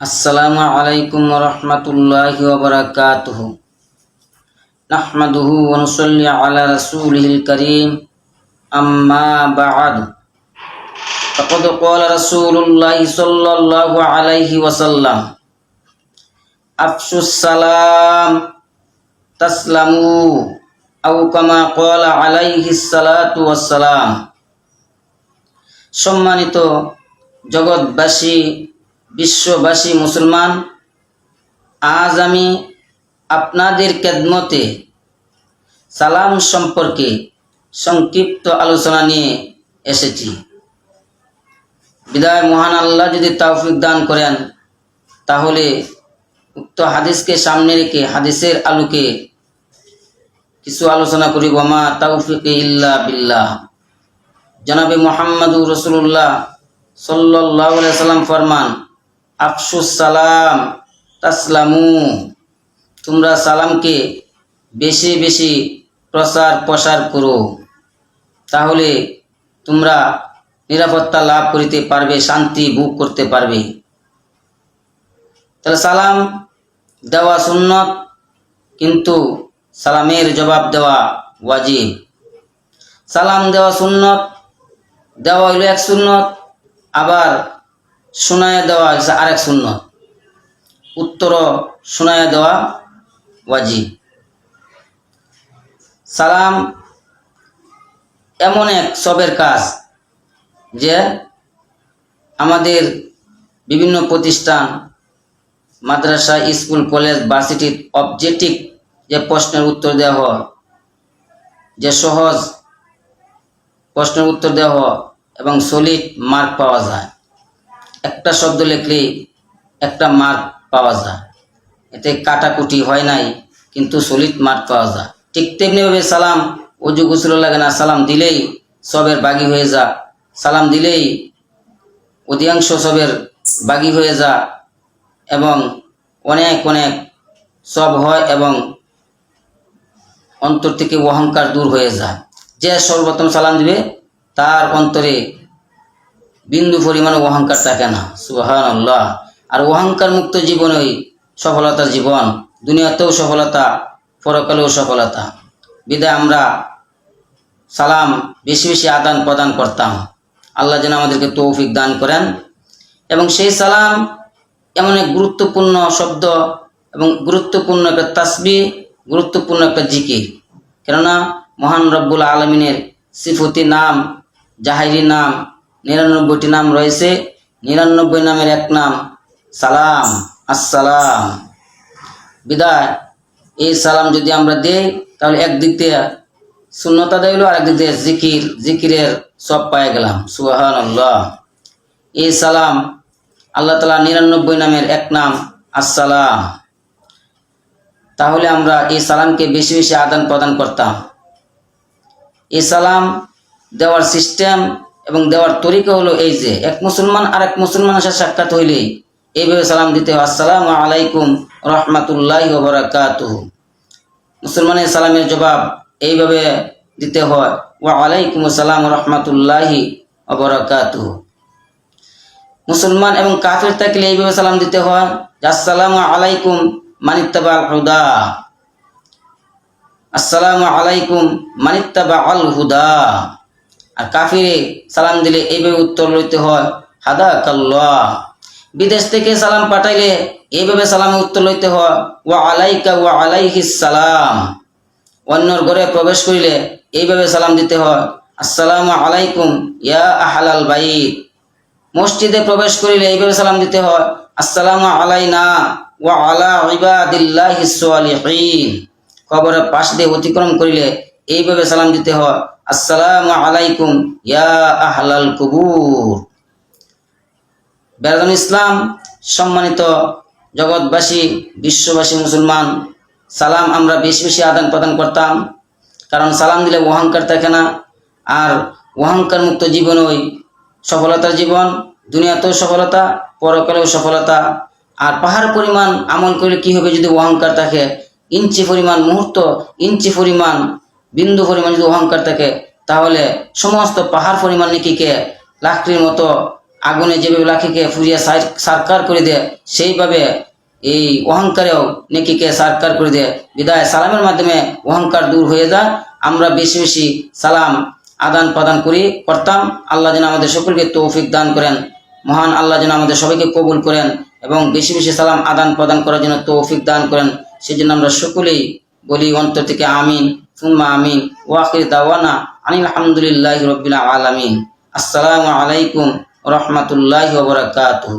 السلام عليكم ورحمة الله وبركاته نحمده ونصلي على رسوله الكريم أما بعد فقد قال رسول الله صلى الله عليه وسلم أفشوا السلام تسلموا أو كما قال عليه الصلاة والسلام সম্মানিত জগৎবাসী বিশ্ববাসী মুসলমান, আজ আমি আপনাদের কেদমতে সালাম সম্পর্কে সংক্ষিপ্ত আলোচনা নিয়ে এসেছি। বিদায় মহান আল্লাহ যদি তৌফিক দান করেন, তাহলে উক্ত হাদিসকে সামনে রেখে, হাদিসের আলোকে কিছু আলোচনা করি। ওমা তৌফিক ইল্লা বিল্লাহ। জনাবে মোহাম্মদুর রসুল্লাহ সাল্লাহ সাল্লাম ফরমান আফসুস সালাম, তাসলামু। তোমরা সালামকে বেশি বেশি প্রসার প্রসার করো। তাহলে তোমরা নিরাপত্তা লাভ করিতে পারবে, শান্তি ভোগ করতে পারবে। তাহলে সালাম দেওয়া সুন্নত, কিন্তু সালামের জবাব দেওয়া ওয়াজিব। সালাম দেওয়া সুন্নত, দেওয়া হইল এক সুন্নত, আবার শোনায় দেওয়া হয়েছে আরেক শূন্য উত্তর শোনায় দেওয়া ওয়াজিব। সালাম এমন এক সবের কাজ যে আমাদের বিভিন্ন প্রতিষ্ঠান, মাদ্রাসা, স্কুল, কলেজ, ভার্সিটির অবজেক্টিভ যে প্রশ্নের উত্তর দেওয়া হয়, যে সহজ প্রশ্নের উত্তর দেওয়া হয় এবং সলিড মার্ক পাওয়া যায়। একটা শব্দ লিখলেই একটা মার্ক পাওয়া যায়। এতে কাটাকুটি হয় নাই, কিন্তু সলিড মার্ক পাওয়া যায়। ঠিক তেমনিভাবে সালাম, অজু গুসল লাগে না, সালাম দিলেই সবের বাগি হয়ে যা সালাম দিলেই অধিকাংশ সবের বাগি হয়ে যা এবং অনেক অনেক সব হয় এবং অন্তর থেকে অহংকার দূর হয়ে যায়। যে সর্বপ্রথম সালাম দিবে, তার অন্তরে বিন্দু পরিমাণ অহংকার থাকে না। সুহান আল্লাহ আর অহংকার মুক্ত জীবনই সফলতার জীবন। দুনিয়াতেও সফলতা, পরকালেও সফলতা। বিদায় আমরা সালাম বেশি বেশি আদান প্রদান করতাম। আল্লাহ যেন আমাদেরকে তৌফিক দান করেন। এবং সেই সালাম এমন এক গুরুত্বপূর্ণ শব্দ এবং গুরুত্বপূর্ণ একটা তাসবি, গুরুত্বপূর্ণ একটা জিকির। কেননা মহান রব্বুল আলমিনের সিফতি নাম জাহাইরি নাম নিরানব্বইটি নাম রয়েছে। নিরানব্বই নামের এক নাম সালাম। আসসালাম। বিদায়। এই সালাম যদি আমরা দেই, তাহলে একদিক দিয়ে শূন্যতা দিল আর একদিক দিয়ে জিকির। জিকিরের সব পায়ে গেলাম। সুহান আল্লাহ এই সালাম আল্লাহ তালা নিরানব্বই নামের এক নাম আসসালাম। তাহলে আমরা এই সালামকে বেশি বেশি আদান প্রদান করতাম। এই সালাম দেওয়ার সিস্টেম এবং দেওয়ার তরিকা হলো এই যে, এক মুসলমান আর এক মুসলমানের সাথে সাক্ষাৎ হইলে এইভাবে সালাম দিতে হয়, আসসালামু আলাইকুম রহমাতুল্লাহ বরাকাত মুসলমানের সালামের জবাব এইভাবে দিতে হয়, ওয়া আলাইকুম আসসালাম রহমাতুল্লাহি বরাকাত মুসলমান এবং কাফির থাকলে এইভাবে সালাম দিতে হয়, আসসালামু আলাইকুম মানিত্তাবা হুদা। আসসালামু আলাইকুম মানিত্তাবা আল হুদা। আর কাফিরে সালাম দিলে এইভাবে উত্তর লইতে হয় হাদা কাল্লাহ বিদেশ থেকে সালাম পাঠাইলে এইভাবে সালামে উত্তর লইতে হয়, ওয়া আলাইকা ওয়া আলাইহিস সালাম। অন্যর ঘরে প্রবেশ করিলে এইভাবে সালাম দিতে হয়, আসসালামু আলাইকুম ইয়া আহালাল বাইত। মসজিদে প্রবেশ করিলে এইভাবে সালাম দিতে হয়, আসসালামু আলাইনা ওয়া আলা ইবাদিল্লাহিস সালিহিন। কবরের পাশ দিয়ে অতিক্রম করিলে এইভাবে সালাম দিতে হয়। আসসালামু আলাইকুম, ইয়া আহলাল কুবুর। বেরাদুল ইসলাম, সম্মানিত জগৎবাসী, বিশ্ববাসী মুসলমান, সালাম আমরা বেশি বেশি আদান প্রদান করতাম। কারণ সালাম দিলে অহংকার থাকে না। আর অহংকার মুক্ত জীবন ওই সফলতার জীবন। দুনিয়াতেও সফলতা, পরকালেও সফলতা। আর পাহাড় পরিমাণ আমল করলে কি হবে যদি অহংকার থাকে? ইঞ্চি পরিমাণ মুহূর্ত, ইঞ্চি পরিমাণ বিন্দু পরিমাণ যদি অহংকার থাকে, তাহলে সমস্ত পাহাড় পরিমাণ নেকিকে, লাকড়ির মতো আগুনে যেভাবে লাখিকে ফুরিয়ে সার- সারকার করে দেয়, সেইভাবে এই অহংকারেও নেকিকে সারকার করে দেয়। বিদায়, সালামের মাধ্যমে অহংকার দূর হয়ে যায়। আমরা বেশি বেশি সালাম আদান প্রদান করি, করতাম। আল্লাহ যেন আমাদের সকলকে তৌফিক দান করেন। মহান আল্লাহ যেন আমাদের সবাইকে কবুল করেন এবং বেশি বেশি সালাম আদান প্রদান করার জন্য তৌফিক দান করেন। সেই জন্য আমরা সকলেই বলি অন্তর থেকে আমিন। সুম্মা আমিন। ওয়াকির দাওয়ানা আনিল আলহামদুলিল্লাহ রবিল আলমিন। আসসালামু আলাইকুম রহমতুল্লাহ ওবরাকাতুহ